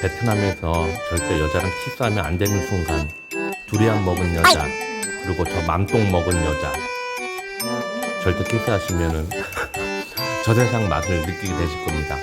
베트남에서 절대 여자랑 키스하면 안 되는 순간 두리안 먹은 여자 그리고 저 맘똥 먹은 여자 절대 키스하시면은 저 세상 맛을 느끼게 되실 겁니다.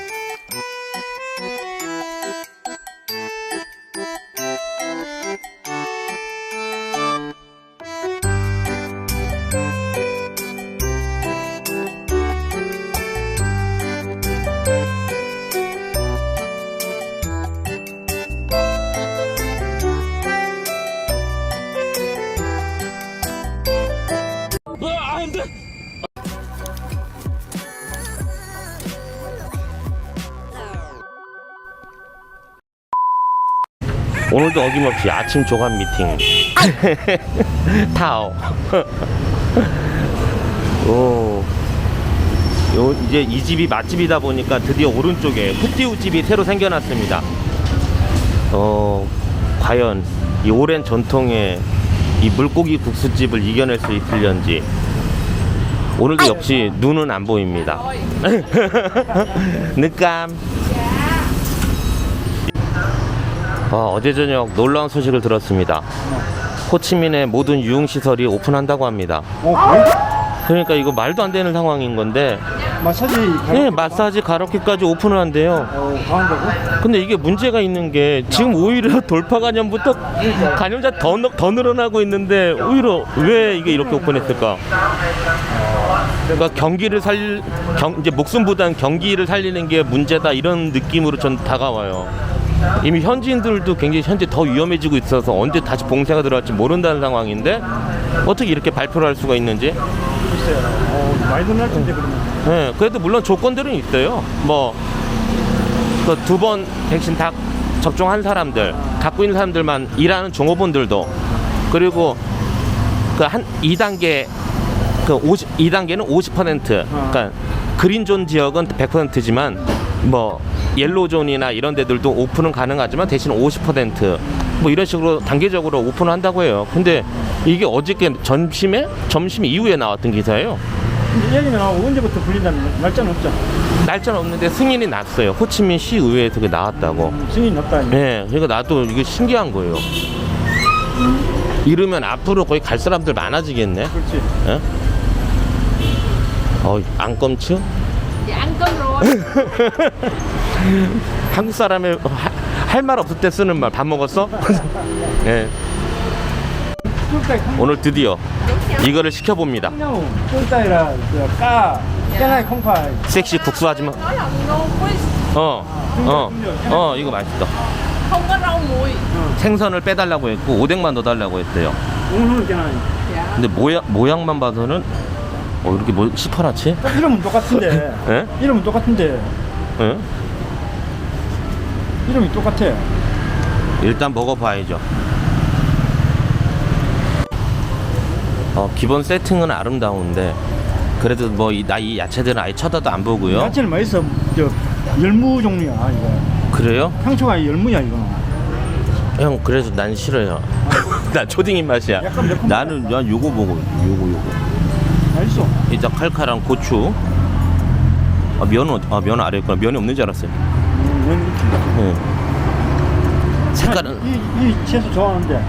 오늘도 어김없이 아침 조각 미팅. 타오. 오. 요, 이제 이 집이 맛집이다 보니까 드디어 오른쪽에 푸띠우 집이 새로 생겨났습니다. 어 과연 이 오랜 전통의 이 물고기 국수집을 이겨낼 수 있을런지 오늘도 역시 눈은 안 보입니다 늦감 어, 어제 저녁 놀라운 소식을 들었습니다. 호치민의 모든 유흥시설이 오픈한다고 합니다. 어? 그러니까 이거 말도 안 되는 상황인 건데, 마사지 네, 마사지 가로키까지 오픈을 한대요. 어, 강한다고? 근데 이게 문제가 있는 게 지금 오히려 돌파 감염부터 감염자 더, 늘- 더 늘어나고 있는데 오히려 왜 이게 이렇게 오픈했을까? 그러니까 경기를 살, 경, 이제 목숨보단 경기를 살리는 게 문제다 이런 느낌으로 전 다가와요. 이미 현지인들도 굉장히 현재 더 위험해지고 있어서 언제 다시 봉쇄가 들어갈지 모른다는 상황인데 어떻게 이렇게 발표를 할 수가 있는지 글쎄요. 어, 많이 늘어날 텐데, 그러면. 네, 그래도 물론 조건들은 있어요. 뭐, 그 두 번 백신 다 접종한 사람들, 갖고 있는 사람들만 일하는 종업원들도, 그리고 그 한 2단계, 그 50, 2단계는 50%, 그러니까 그린존 지역은 100%지만, 뭐, 옐로존이나 이런 데들도 오픈은 가능하지만 대신 50% 뭐 이런 식으로 단계적으로 오픈을 한다고 해요. 근데 이게 어저께 점심에 점심 이후에 나왔던 기사예요. 근데 얘기는 나오고 언제부터 불린다는 날짜는 없죠. 날짜는 없는데 승인이 났어요. 호치민 시 의회에서 그게 나왔다고. 음, 승인이 났다. 이제. 네, 그러니까 나도 이게 신기한 거예요. 이러면 앞으로 거의 갈 사람들 많아지겠네. 그렇지. 예? 어, 안검츠? Rồi 한국 사람의 할 말 없을 때 쓰는 말. 밥 먹었어? 네, 쫄따이 오늘 드디어 이거를 시켜봅니다. 섹시 국수 하지 마. có lòng ngon với 어, 어, 어, 이거 맛있다. 생선을 빼달라고 했고 오뎅만 넣어달라고 했대요. 근데 모양 모양만 봐서는 어 이렇게 뭐? 어, 이름은 똑같은데. 예? 이름은 똑같은데. 예? 이름이 똑같아. 일단 먹어봐야죠. 어 기본 세팅은 아름다운데 그래도 뭐 나 이 야채들은 아예 쳐다도 안 보고요. 야채는 맛있어. 저, 열무 종류야, 이거. 그래요? 향초가 열무야, 이거. 형 그래서 난 싫어요. 난 초딩 입맛이야. 약간 매콤한 나는 야 요거 먹어. 요거 요거. 맛있어. 이제 칼칼한 고추. 아, 면은 아, 면 아래 있구나. 면이 없는 줄 알았어요. 음, 예. 색깔은 이, 이 채소 좋아하는데.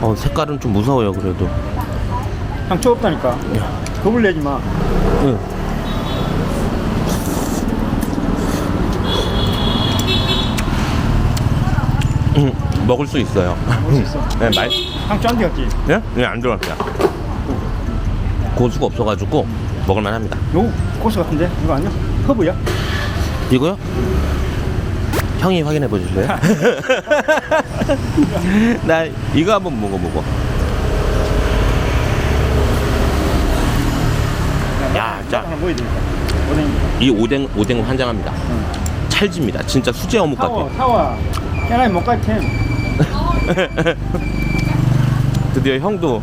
어 색깔은 좀 무서워요 그래도. 향초 없다니까. 겁을 내지 마. 응. 음, 먹을 수 있어요. 먹을 수 있어. 네, 말, 향초 안 되었지. 네? 네, 안 들어갔어요. 고수가 없어가지고 먹을만 합니다. 요 고수 같은데? 이거 아니야? 허브야? 이거요? 형이 확인해 보실래요? 나 이거 한번 먹어보고. 야, 자, 하나. 오뎅. 이 오뎅 오뎅 환장합니다. 찰집니다. 진짜 수제 어묵 같아. 사와, 사와. 깨나이 못갈 텐. 드디어 형도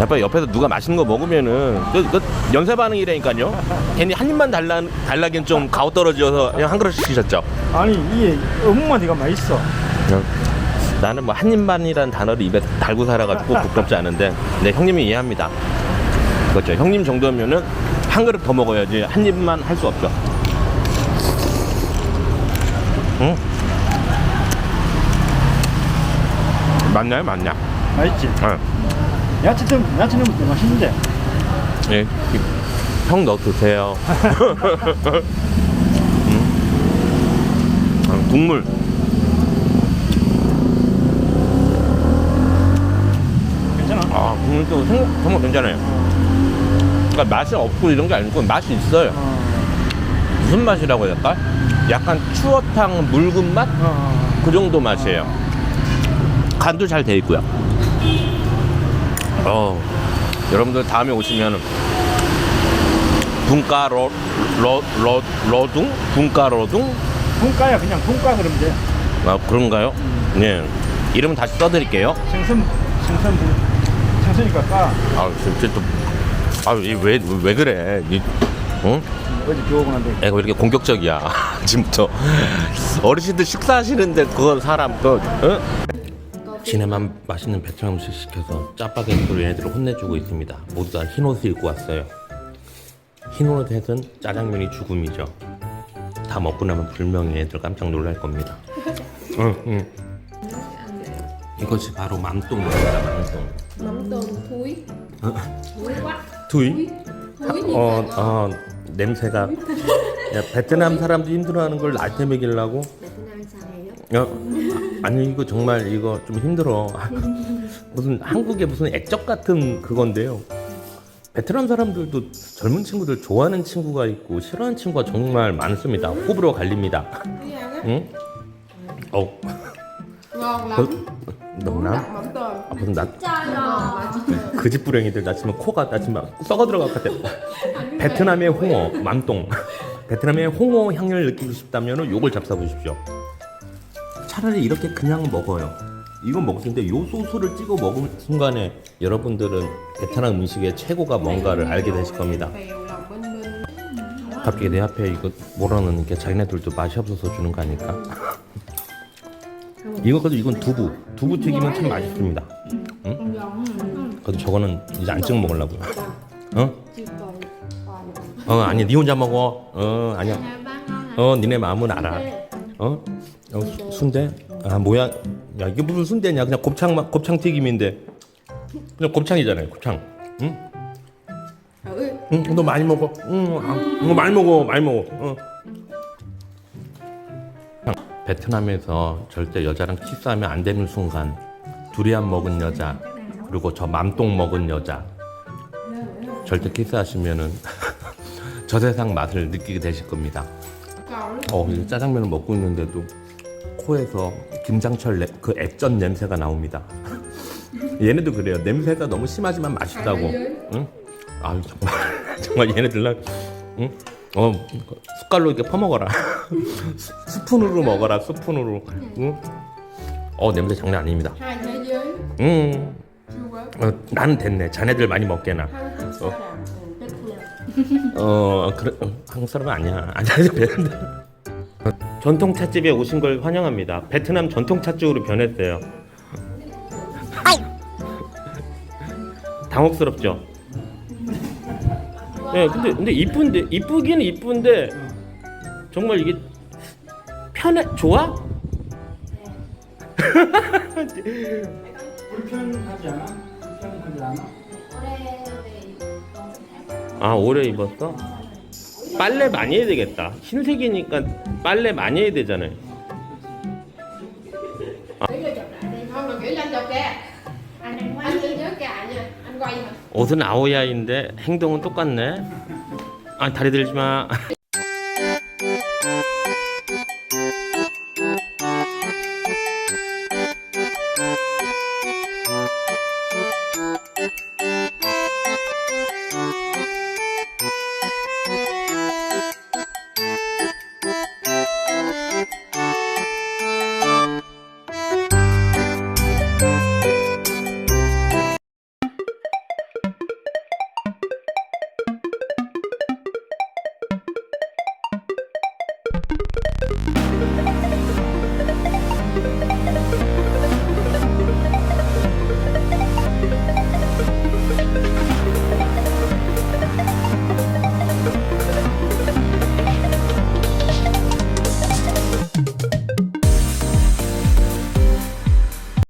약간 옆에서 누가 맛있는 거 먹으면은 그, 그 연쇄 반응이라니까요. 괜히 한 입만 달라 달라긴 좀 가오 떨어져서 그냥 한 그릇 시키셨죠. 아니, 이게 어묵만 이가 맛있어. 그냥 나는 뭐 한 입만이라는 단어를 입에 달고 살아가지고 부끄럽지 않은데, 네 형님이 이해합니다. 그렇죠. 형님 정도면은 한 그릇 더 먹어야지 한 입만 할 수 없죠. 응? 맞나요, 맞냐? 맛있지? 응. 야채 좀 야채 넣으면 더 맛있는데. 예, 형 넣어 드세요. 음. 아, 국물. 괜찮아? 아, 국물도 생- 정말 괜찮아요. 그러니까 맛이 없고 이런 게 아니고 맛이 있어요. 어. 무슨 맛이라고 해야 될까? 약간 추어탕 묽은 맛? 어. 그 정도 맛이에요. 간도 잘 돼 있고요. 어, 여러분들 다음에 오시면 분가 러, 러, 러, 러둥? 분가 러둥? 분가야 그냥 분가 그러면 돼. 아, 그런가요? 네. 이름 다시 써드릴게요. 생선 생선 분 생선이니까 까. 아, 진짜 또, 아, 이 왜, 왜 그래? 이, 응? 어디 교육은 한데. 애가 왜 이렇게 공격적이야? 지금부터. 어르신들 식사하시는데 그걸 사람 또, 응? 지네만 맛있는 베트남 음식 시켜서 짜파게티로 얘네들을 혼내주고 있습니다. 모두 다 흰 옷을 입고 왔어요. 흰 옷에는 짜장면이 죽음이죠. 다 먹고 나면 분명히 얘네들 깜짝 놀랄 겁니다. 응, 응. 이것이 바로 맘똥입니다, 맘똥. Mắm tôm thúi Thúi quá 두이? Thúi 어, vậy 어, 냄새가. 야, 베트남 사람도 힘들어하는 걸 나한테 먹이려고? 베트남 사람이요? 어, 아니 이거 정말 이거 좀 힘들어. 무슨 한국의 무슨 액젓 같은 그건데요. 베트남 사람들도 젊은 친구들 좋아하는 친구가 있고 싫어하는 친구가 정말 많습니다. 호불호 갈립니다. 응? 어, 그? Mắm tôm 아, 무슨 나 Ngon 그집 불행이들 나 지금 코가 나 지금 막 썩어 들어갈 것 같아. 베트남의 홍어 맘똥. 베트남의 홍어 향을 느끼고 싶다면 요걸 잡숴 보십시오. 차라리 이렇게 그냥 먹어요. 이거 먹었는데 요 소스를 찍어 먹은 순간에 여러분들은 베트남 음식의 최고가 뭔가를 알게 되실 겁니다. Bên 갑자기 내 앞에 이거 게 자기네들도 맛이 없어서 주는 거 아닐까? 이거 그래도 이건 두부. 두부 튀김은 참 맛있습니다. 응? 그래도 저거는 이제 안 찍어 먹으려고요. 어? 어 아니 니 혼자 먹어. 어 아니야. 어 니네 마음은 알아. 어? 어 수- 순대? 아 뭐야? 야 이게 무슨 순대냐? 그냥 곱창 마- 곱창 튀김인데. 그냥 곱창이잖아요. 곱창. 응? Ừ 응, 너 많이 먹어. 응, 아, 응, 많이 먹어, 많이 먹어. 어. 베트남에서 절대 여자랑 키스하면 안 되는 순간 두리안 먹은 여자 그리고 저 맘똥 먹은 여자 절대 키스하시면은 저 세상 맛을 느끼게 되실 겁니다. 어, 이 짜장면을 먹고 있는데도 코에서 김장철 냄- 그 액젓 냄새가 나옵니다. 얘네도 그래요. 냄새가 너무 심하지만 맛있다고. 응? 아유 정말 정말 얘네들랑 응? 어 숟갈로 이렇게 퍼먹어라. 스- 스푼으로 먹어라. 스푼으로. 응? 어 냄새 장난 아닙니다. 응. Quá 어, 나는 됐네. 자네들 많이 먹게나. 사람 응, 베트남 어 그래 어, 한국 사람은 아니야. 아니야 되는데. 어, 전통 찻집에 오신 걸 환영합니다. 베트남 전통 찻집으로 변했어요. 당혹스럽죠. 예, 근데 근데 이쁜데 이쁘기는 이쁜데 정말 이게 편해 좋아? 불편하지 않아? 불편하지 않아? 아 오래 입었어? 빨래 많이 해야 되겠다. 흰색이니까 빨래 많이 해야 되잖아요. Không là nghĩ lên chụp kìa Anh đang quay Anh đi trước kìa nha Anh quay hả 옷은 아오야인데 행동은 똑같네. 아 다리 들지 마.